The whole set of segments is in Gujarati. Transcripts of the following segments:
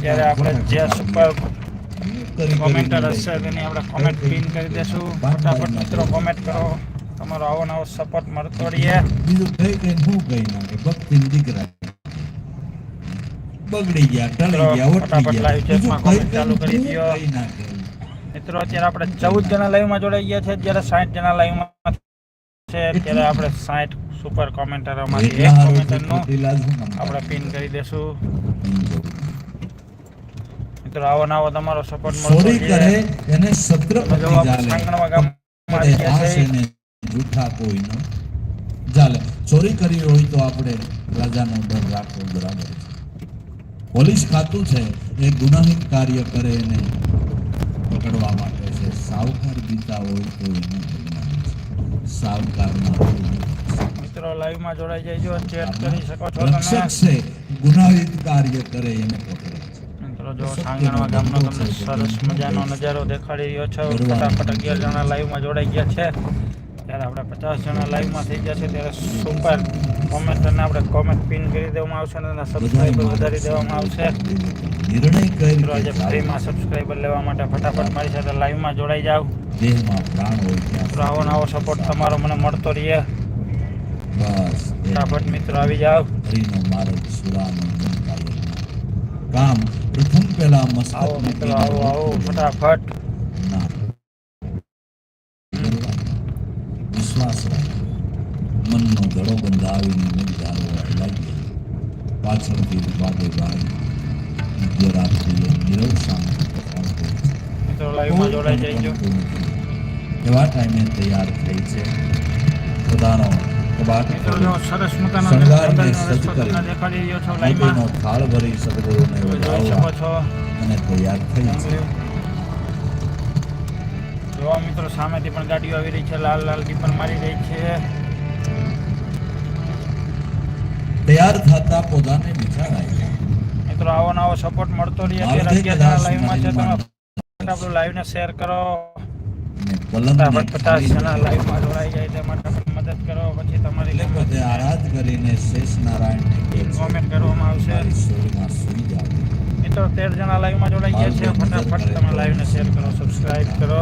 ત્યારે આપણે જે સુપર કોમેન્ટર હશે તેની આપણે કોમેન્ટ પિન કરી દેશું. ફટાફટ મિત્રો કોમેન્ટ કરો. તમારો આવો નવો સપોર્ટ મળતો રહીએ. બીજું કઈ કઈ હું કઈ નાખે ભક્તિ દીકરા. બગડી ગયા ટળી ગયા ઓટલી ગયા. બીજું કઈ ચાલુ કરી દો દ્યો. મિત્રો અત્યારે આપણે ચૌદ જણા લાઈવમાં જોડાઈ ગયા છે. જ્યારે સાઠ જણા લાઈવમાં છે. ત્યારે આપણે સાઠ સુપર કોમેન્ટરોમાંથી એક કોમેન્ટર કોમેન્ટરનું આપણે પિન કરી દેશું. મિત્રો આવો નવો તમારો સપોર્ટ મળતો કરે એને ને જૂઠા કોઈ ન? ચાલે ચોરી કરી હોય તો આપણે રાજાનો ડર રાખવો બરાબર છે. પોલીસ ખાતું છે એ ગુનાહિત કાર્ય કરે એને પકડવા માટે છે. સાવકાર બીતા હોય તો એને સાવકાર છે. સાવકારના મિત્રો લાઈવમાં જોડાઈ જઈજો ચેટ કરી શકો છો. રક્ષક છે ગુનાહિત કાર્ય કરે એને પકડે છે મિત્રો જો સાંગણવા ગામનો તમને સરસ મજાનો નજારો દેખાડી રહ્યો છે. ફટાફટ અગિયાર જણા લાઈવમાં જોડાઈ ગયા છે. ત્યારે આપણે પચાસ જણા લાઈવમાં થઈ ગયા છે. ત્યારે સુપર કોમેન્ટરને આપણે કોમેન્ટ પિન કરી દેવામાં આવશે અને સબસ્ક્રાઈબર વધારી દેવામાં આવશે. મિત્રો આજે ફ્રીમાં સબસ્ક્રાઈબર લેવા માટે ફટાફટ મારી સાથે લાઈવમાં જોડાઈ જાઓ. મિત્રો આવો નવો સપોર્ટ તમારો મને મળતો રહે બસ ફટાફટ મિત્રો આવી જાઓ. કામ પ્રથમ પહેલા મસાજ મિત્રો આવો આવો ફટાફટ. વિશ્વાસ રાખ મનનો દડો બંધાવીને નહીં ધારવા લાગ્યો. પાછળથી વાગે બાદ મધ્યરાત્રિએ નીરવ શાંતિ એવા ટાઈમે તૈયાર થઈ છે. પોતાનો સરસ દેખાડી રહ્યો છો થાળ ભરી સદગુરુને જોઈ શકો છો. અને તૈયાર થઈ જોવા મિત્રો સામેથી પણ ગાડીઓ આવી રહી છે લાલ લાલ ટીપર મારી રહી છે. તૈયાર થતા પોતાને વિચાર મિત્રો આવો નવો સપોર્ટ મળતો રહે. અત્યારે અગિયાર લાઈવમાં છે તમે આપણું લાઈવને શેર કરો. આરાધ કરીને શેષ કોમેન્ટ કરવામાં આવશે. મિત્રો તેર જણા લાઈવમાં જોડાઈ ગયા છે. ફટાફટ તમે લાઈવને શેર કરો સબસ્ક્રાઈબ કરો.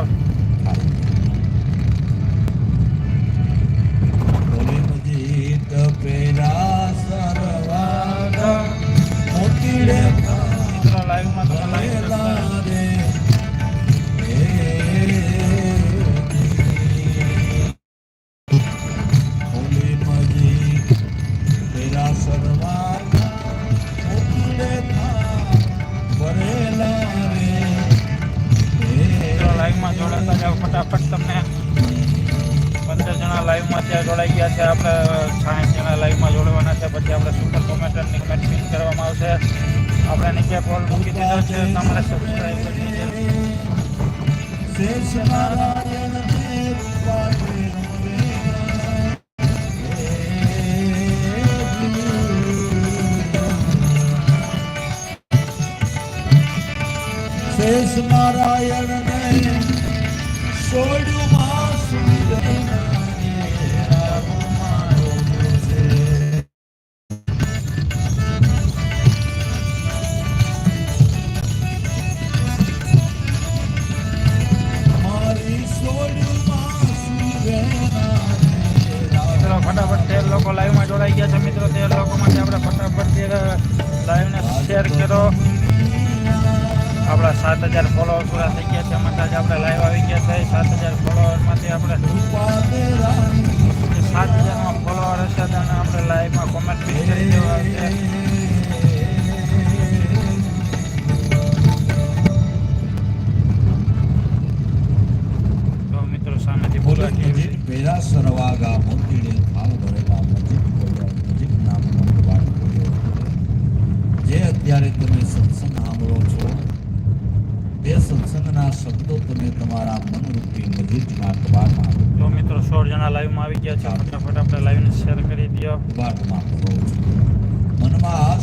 લાઈવમાં જોડાતા જાઓ ફટાફટ તમને. પંદર જણા લાઈવમાં ત્યાં જોડાઈ ગયા છે. આપણે સાઠ જણા લાઈવમાં જોડવાના છે. પછી આપણે સુપર કોમેન્ટરની કમેન્ટ કરવામાં આવશે. આપણે નીચે પોલ મૂકી દીધો છે. તમારે સબસ્ક્રાઈબ કરી દેજો શેષ નારાયણ ને છોડ્યું માં મારી માં ફટાફટ તેર લોકો લાઈવમાં જોડાઈ ગયા છે મિત્રો. તેર લોકો માટે આપણે ફટાફટ લાઈવ લાઈવને શેર કરો આપણા સાત હજાર ફોલોવર પૂરા થઈ ગયા છે. એમાં આજે આપણે લાઈવ આવી ગયા છે. સાત હજાર ફોલોવરમાંથી આપણે સાત હજારમાં ફોલોવર હશે અને આપણે લાઈવમાં કોમેન્ટ બી કરી દેવા છે. પેલા સરવાગા મોતીડે થાળ ભરેલા તમારા મનરૂપી મજીદના કબાટમાં તો મિત્રો સોળ જણા લાઈવમાં આવી ગયા છે. ફટાફટ આપણે લાઈવને શેર કરી દો કબાટમાં મનમાં